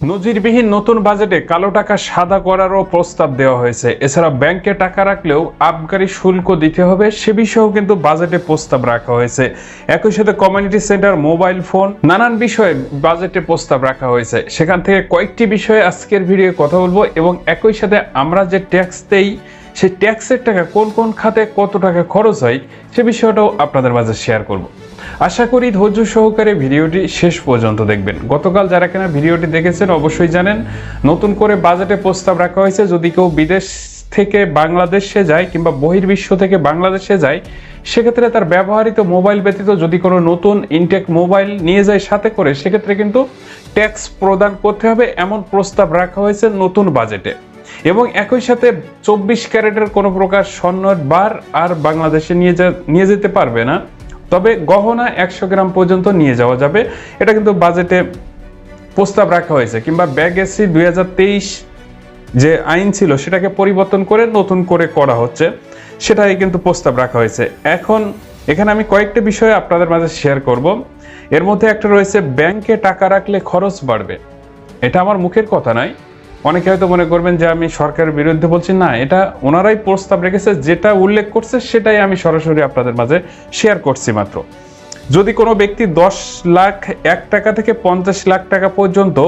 নজিরবিহীন নতুন বাজেটে কালো টাকা সাদা করারও প্রস্তাব দেওয়া হয়েছে। এছাড়া ব্যাংকে টাকা রাখলেও আবগারি শুল্ক দিতে হবে সে বিষয়েও কিন্তু বাজেটে প্রস্তাব রাখা হয়েছে। একই সাথে কমিউনিটি সেন্টার, মোবাইল ফোন, নানান বিষয়ে বাজেটে প্রস্তাব রাখা হয়েছে। সেখান থেকে কয়েকটি বিষয়ে আজকের ভিডিও কথা বলব এবং একই সাথে আমরা যে ট্যাক্স দেই, সেই ট্যাক্সের টাকা কোন কোন খাতে কত টাকা খরচ হয়, সে বিষয়টাও আপনাদের মাঝে শেয়ার করব। আশা করি ধৈর্য সহকারে ভিডিওটি শেষ পর্যন্ত দেখবেন। গতকাল যারা কিনা ভিডিওটি দেখেছেন, অবশ্যই জানেন, নতুন করে বাজেটে প্রস্তাব রাখা হয়েছে, যদি কেউ বিদেশ থেকে বাংলাদেশে যায় কিংবা বহির্বিশ্ব থেকে বাংলাদেশে যায়, সেক্ষেত্রে তার ব্যবহৃত মোবাইল ব্যতীত যদি কোনো নতুন ইনটেক মোবাইল নিয়ে যায় সাথে করে, সেক্ষেত্রে কিন্তু ট্যাক্স প্রদান করতে হবে এমন প্রস্তাব রাখা হয়েছে নতুন বাজেটে। এবং একই সাথে চব্বিশ ক্যারেটের কোনো প্রকার স্বর্ণের বার আর বাংলাদেশে নিয়ে যা, নিয়ে যেতে পারবে না। তবে গহনা একশো গ্রাম পর্যন্ত নিয়ে যাওয়া যাবে। এটা কিন্তু বাজেটে প্রস্তাব রাখা হয়েছে, কিংবা ব্যাগ এসি দুই হাজার তেইশ যে আইন ছিল সেটাকে পরিবর্তন করে নতুন করে করা হচ্ছে, সেটাই কিন্তু প্রস্তাব রাখা হয়েছে। এখন এখানে আমি কয়েকটা বিষয় আপনাদের মাঝে শেয়ার করব। এর মধ্যে একটা রয়েছে, ব্যাংকে টাকা রাখলে খরচ বাড়বে। এটা আমার মুখের কথা নয়। অনেকে হয়তো মনে করবেন যে আমি সরকারের বিরুদ্ধে বলছি, না, এটা ওনারাই প্রস্তাব রেখেছে, যেটা উল্লেখ করছে, সেটাই আমি সরাসরি আপনাদের মাঝে শেয়ার করছি মাত্র। যদি কোনো ব্যক্তি দশ লাখ, এক টাকা থেকে পঞ্চাশ লাখ টাকা পর্যন্ত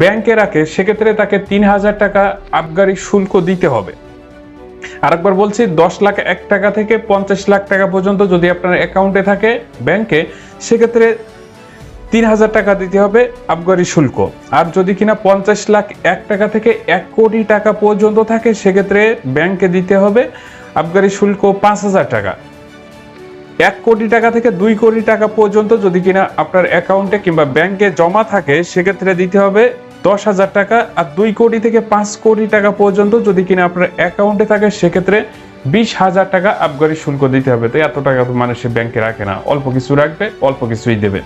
ব্যাংকে রাখে, সেক্ষেত্রে তাকে তিন হাজার টাকা আবগারি শুল্ক দিতে হবে। আরেকবার বলছি, দশ লাখ, এক টাকা থেকে পঞ্চাশ লাখ টাকা পর্যন্ত যদি আপনার অ্যাকাউন্টে থাকে ব্যাংকে, সেক্ষেত্রে তিন হাজার টাকা দিতে হবে আবগারি শুল্ক। আর যদি কিনা পঞ্চাশ লাখ এক টাকা থেকে এক কোটি টাকা পর্যন্ত থাকে, সেক্ষেত্রে ব্যাংকে দিতে হবে আবগারি শুল্ক পাঁচ হাজার টাকা। এক কোটি টাকা থেকে দুই কোটি টাকা পর্যন্ত যদি কিনা আপনার অ্যাকাউন্টে কিংবা ব্যাংকে জমা থাকে, সেক্ষেত্রে দিতে হবে দশ হাজার টাকা আর দুই কোটি থেকে পাঁচ কোটি টাকা পর্যন্ত যদি কিনা আপনার অ্যাকাউন্টে থাকে, সেক্ষেত্রে বিশ হাজার টাকা আবগারি শুল্ক দিতে হবে। তো এত টাকা তো মানুষের ব্যাংকে রাখে না। অল্প কিছু রাখবে, অল্প কিছুই দেবে।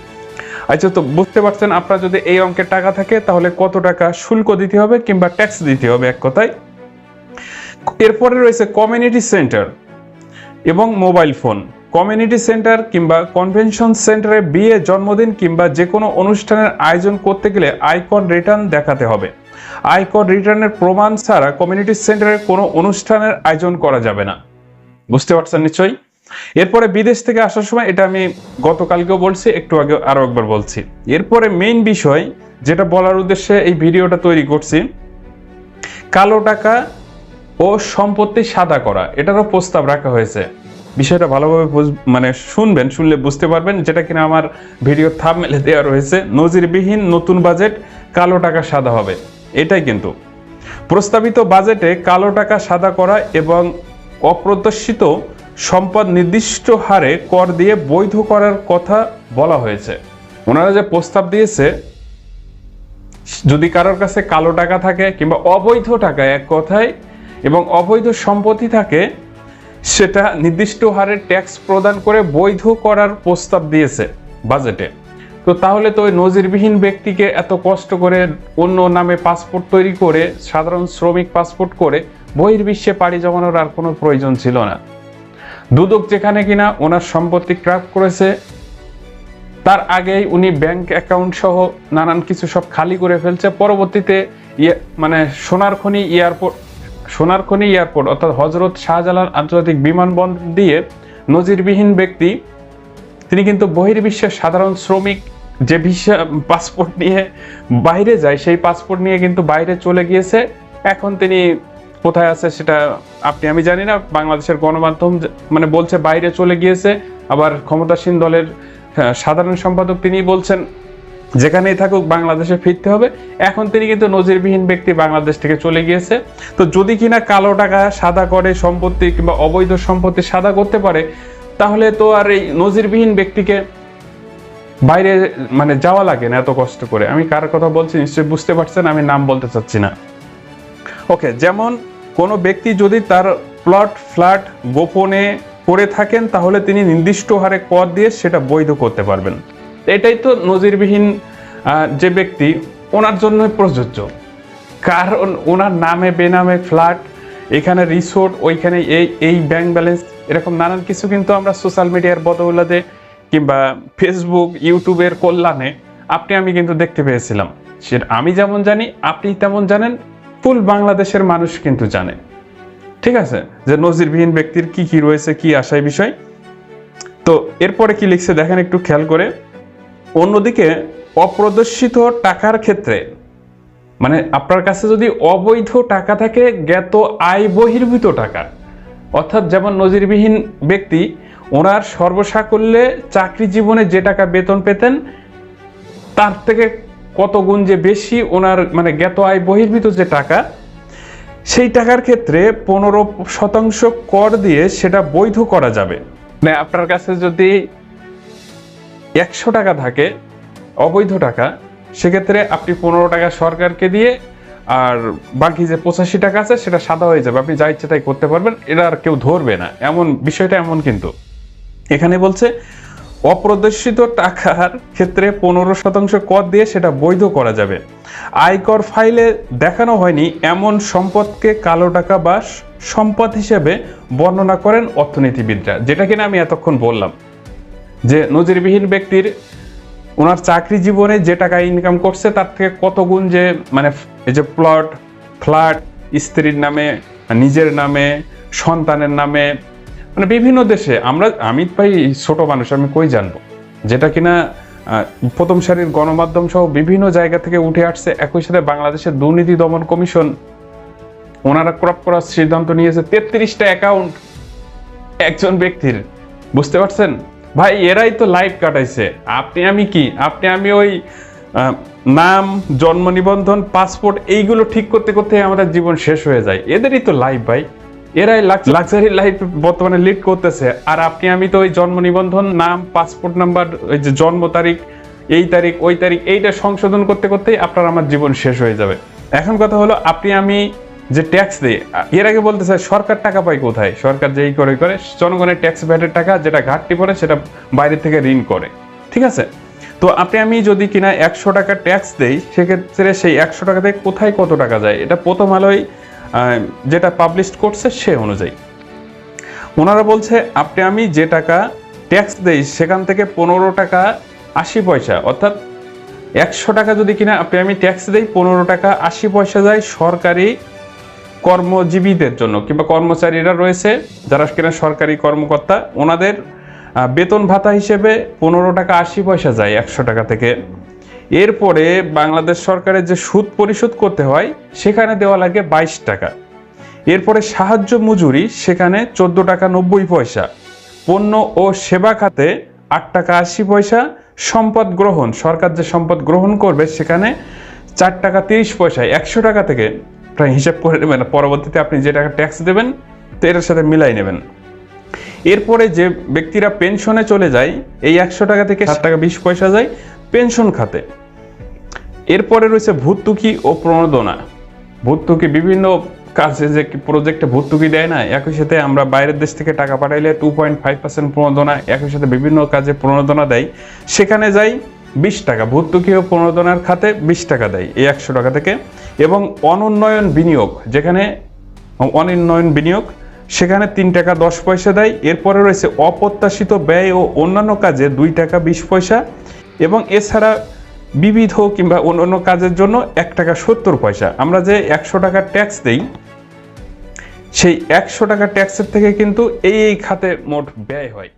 আচ্ছা তো বুঝতে পারছেন, আপনার যদি এই অঙ্কের টাকা থাকে, তাহলে কত টাকা শুল্ক দিতে হবে কিংবা ট্যাক্স দিতে হবে এক কথায়? এরপরে রয়েছে কমিউনিটি সেন্টার এবং মোবাইল ফোন কমিউনিটি সেন্টার কিংবা কনভেনশন সেন্টারে বিয়ে, জন্মদিন কিংবা যে কোনো অনুষ্ঠানের আয়োজন করতে গেলে আয়কর রিটার্ন দেখাতে হবে। আয়কর রিটার্নের প্রমাণ ছাড়া কমিউনিটি সেন্টারে কোনো অনুষ্ঠানের আয়োজন করা যাবে না। বুঝতে পারছেন নিশ্চয়ই? এরপরে বিদেশ থেকে আসার সময়, এটা আমি গতকালকেও বলছি, একটু আগে আরও একবার বলছি। এরপরে মেইন বিষয় যেটা বলার উদ্দেশ্যে এই ভিডিওটা তৈরি করছি, কালো টাকা ও সম্পত্তি সাদা করা, এটারও প্রস্তাব রাখা হয়েছে। বিষয়টা ভালোভাবে মানে শুনবেন, শুনলে বুঝতে পারবেন যেটা কিনা আমার ভিডিও থামমেলে দেওয়া রয়েছে, নজিরবিহীন নতুন বাজেট কালো টাকা সাদা হবে। এটাই কিন্তু। প্রস্তাবিত বাজেটে কালো টাকা সাদা করা এবং অপ্রত্যাশিত সম্পদ নির্দিষ্ট হারে কর দিয়ে বৈধ করার কথা বলা হয়েছে। ওনারা যে প্রস্তাব দিয়েছে, যদি কারোর কাছে কালো টাকা থাকে কিংবা অবৈধ টাকা এক কথায় এবং অবৈধ সম্পত্তি থাকে, সেটা নির্দিষ্ট হারে ট্যাক্স প্রদান করে বৈধ করার প্রস্তাব দিয়েছে বাজেটে। তো তাহলে তো ওই নজিরবিহীন ব্যক্তিকে এত কষ্ট করে অন্য নামে পাসপোর্ট তৈরি করে, সাধারণ শ্রমিক পাসপোর্ট করে বহির্বিশ্বে পাড়ি জমানোর আর কোনো প্রয়োজন ছিল না। দুদক যেখানে কিনা ওনার সম্পত্তি ক্রাফ করেছে, তার আগেই উনি ব্যাংক অ্যাকাউন্ট সহ নানান কিছু সব খালি করে ফেলছে। পরবর্তীতে ইয়ে- মানে সোনারখনি এয়ারপোর্ট সোনারখনি এয়ারপোর্ট অর্থাৎ হজরত শাহজালাল আন্তর্জাতিক বিমানবন্দর দিয়ে নজিরবিহীন ব্যক্তি, তিনি কিন্তু বহির্বিশ্বের সাধারণ শ্রমিক, যে ভিসা, পাসপোর্ট নিয়ে বাইরে যায়, সেই পাসপোর্ট নিয়ে কিন্তু বাইরে চলে গিয়েছে। এখন তিনি কোথায় আছে সেটা আপনি আমি জানি না বাংলাদেশের গণমাধ্যম মানে বলছে বাইরে চলে গিয়েছে আবার ক্ষমতাসীন দলের হ্যাঁ, সাধারণ সম্পাদক তিনি বলছেন যেখানেই থাকুক বাংলাদেশে ফিরতে হবে। এখন তিনি কিন্তু নজিরবিহীন ব্যক্তি বাংলাদেশ থেকে চলে গিয়েছে। তো যদি কিনা কালো টাকা সাদা করে সম্পত্তি কিংবা অবৈধ সম্পত্তি সাদা করতে পারে তাহলে তো আর এই নজিরবিহীন ব্যক্তিকে বাইরে মানে যাওয়া লাগে না এত কষ্ট করে। আমি কার কথা বলছি নিশ্চয়ই বুঝতে পারছেন আমি নাম বলতে চাচ্ছি না। ওকে যেমন কোনো ব্যক্তি যদি তার প্লট ফ্ল্যাট গোপনে করে থাকেন, তাহলে তিনি নির্দিষ্ট হারে কর দিয়ে সেটা বৈধ করতে পারবেন। এটাই তো নজিরবিহীন যে ব্যক্তি, ওনার জন্য প্রযোজ্য। কারণ ওনার নামে, বেনামে ফ্ল্যাট এখানে রিসোর্ট ওইখানে এই এই ব্যাংক ব্যালেন্স এরকম নানান কিছু কিন্তু আমরা সোশ্যাল মিডিয়ার বদৌলতে কিংবা ফেসবুক ইউটিউবের কল্যাণে আপনি, আমি কিন্তু দেখতে পেয়েছিলাম। সে, আমি যেমন জানি, আপনি তেমন জানেন ফুল বাংলাদেশের মানুষ কিন্তু জানে। ঠিক আছে? যে নজিরবিহীন ব্যক্তির কি কি রয়েছে, কি আশায় বিষয়। তো এরপরে কি লিখছে, দেখেন একটু খেয়াল করে। অন্যদিকে, অপ্রদর্শিত টাকার ক্ষেত্রে মানে আপনার কাছে যদি অবৈধ টাকা থাকে, জ্ঞাত আয় বহির্ভূত টাকা, অর্থাৎ যেমন নজিরবিহীন ব্যক্তি, ওনার সর্বসাকল্যে চাকরি জীবনে যে টাকা বেতন পেতেন, তার থেকে কত গুণ যে বেশি ওনার মানে জ্ঞাত আয় বহির্ভূত যে টাকা, সেই টাকার ক্ষেত্রে পনেরো শতাংশ কর দিয়ে সেটা বৈধ করা যাবে। মানে আপনার কাছে যদি একশো টাকা থাকে, অবৈধ টাকা, সেক্ষেত্রে আপনি পনেরো টাকা সরকারকে দিয়ে আর বাকি যে পঁচাশি টাকা আছে সেটা সাদা হয়ে যাবে। আপনি যা ইচ্ছে তাই করতে পারবেন, এটা আর কেউ ধরবে না। এমন, বিষয়টা এমন কিন্তু। এখানে বলছে অপ্রদর্শিত টাকার ক্ষেত্রে পনেরো শতাংশ কর দিয়ে সেটা বৈধ করা যাবে। আয়কর ফাইলে দেখানো হয়নি এমন সম্পদকে কালো টাকা বা সম্পদ হিসেবে বর্ণনা করেন অর্থনীতিবিদরা, যেটা কিনা আমি এতক্ষণ বললাম। যে নজিরবিহীন ব্যক্তির ওনার চাকরি জীবনে যে টাকা ইনকাম করছে, তার থেকে কত গুণ যে মানে এই যে প্লট ফ্ল্যাট স্ত্রীর নামে, নিজের নামে, সন্তানের নামে মানে বিভিন্ন দেশে, আমরা আমি ভাই, ছোট মানুষ, আমি কই জানব? যেটা কিনা প্রথম সারির গণমাধ্যম সহ বিভিন্ন জায়গা থেকে উঠে আসছে একই সাথে বাংলাদেশের দুর্নীতি দমন কমিশন। ওনারা ক্রপ করার সিদ্ধান্ত নিয়েছে, তেত্রিশটা অ্যাকাউন্ট একজন ব্যক্তির। বুঝতে পারছেন? ভাই, এরাই তো লাইফ কাটাইছে। আপনি আমি কি? আপনি আমি ওই নাম, জন্ম নিবন্ধন পাসপোর্ট এইগুলো ঠিক করতে করতে আমাদের জীবন শেষ হয়ে যায়। এদেরই তো লাইফ ভাই। এরাই লাক্সারি লাইফ বর্তমানে লিড করতেছে। আর আপনি, আমি তো ওই জন্ম নিবন্ধন নাম পাসপোর্ট নাম্বার ওই যে জন্ম তারিখ, এই তারিখ, ওই তারিখ, এইটা সংশোধন করতে করতেই আপনার আমার জীবন শেষ হয়ে যাবে। এখন কথা হলো, আপনি, আমি যে ট্যাক্স দিই, এর আগে বলতে চাই সরকার টাকা পায় কোথায়? সরকার যেই করে করে, জনগণের ট্যাক্স ভ্যাটের টাকা যেটা ঘাটতি পড়ে, সেটা বাইরে থেকে ঋণ করে। ঠিক আছে? তো আপনি, আমি যদি কিনা একশো টাকা ট্যাক্স দেই, সেক্ষেত্রে সেই একশো টাকা থেকে কোথায় কত টাকা যায়? এটা প্রথম আলোয় যেটা পাবলিশ করছে সে অনুযায়ী। ওনারা বলছে, আপনি, আমি যে টাকা ট্যাক্স দেই, সেখান থেকে পনেরো টাকা আশি পয়সা, অর্থাৎ একশো টাকা যদি কিনা আপনি, আমি ট্যাক্স দেই, পনেরো টাকা আশি পয়সা যায় সরকারি কর্মজীবীদের জন্য, কিংবা কর্মচারীরা রয়েছে, যারা কিনা সরকারি কর্মকর্তা। ওনাদের বেতন ভাতা হিসেবে পনেরো টাকা আশি পয়সা যায় একশো টাকা থেকে। এরপরে বাংলাদেশ সরকারের যে সুদ পরিশোধ করতে হয়, সেখানে দেওয়া লাগে বাইশ টাকা। এরপরে সাহায্য মজুরি, সেখানে চোদ্দ টাকা নব্বই পয়সা। পণ্য ও সেবা খাতে আট টাকা আশি পয়সা। সম্পদ গ্রহণ, সরকার যে সম্পদ গ্রহণ করবে, সেখানে চার টাকা তিরিশ পয়সা, একশো টাকা থেকে প্রায় হিসাব করে নেবেন। পরবর্তীতে আপনি যে টাকা ট্যাক্স দেবেন, তো এটার সাথে মিলাই নেবেন। এরপরে যে ব্যক্তিরা পেনশনে চলে যায়, এই একশো টাকা থেকে সাত টাকা বিশ পয়সা যায় পেনশন খাতে। এরপরে রয়েছে ভর্তুকি ও প্রণোদনা। ভর্তুকি বিভিন্ন কাজে যে প্রজেক্টে ভর্তুকি দেয় না, একই সাথে আমরা বাইরের দেশ থেকে টাকা পাঠাইলে টু পয়েন্ট ফাইভ পার্সেন্ট প্রণোদনা, একই সাথে বিভিন্ন কাজে প্রণোদনা দেয়। সেখানে যাই বিশ টাকা ভর্তুকি ও প্রণোদনার খাতে বিশ টাকা দেয় এই একশো টাকা থেকে। এবং অনুন্নয়ন বিনিয়োগ, যেখানে অনুন্নয়ন বিনিয়োগ, সেখানে তিন টাকা দশ পয়সা দেয়। এরপরে রয়েছে অপ্রত্যাশিত ব্যয় ও অন্যান্য কাজে দুই টাকা বিশ পয়সা। এবং এছাড়া বিবিধ কিংবা অন্য অন্য কাজের জন্য এক টাকা সত্তর পয়সা। আমরা যে একশো টাকা ট্যাক্স দেই, সেই একশো টাকা ট্যাক্সের থেকে কিন্তু এই এই খাতে মোট ব্যয় হয়।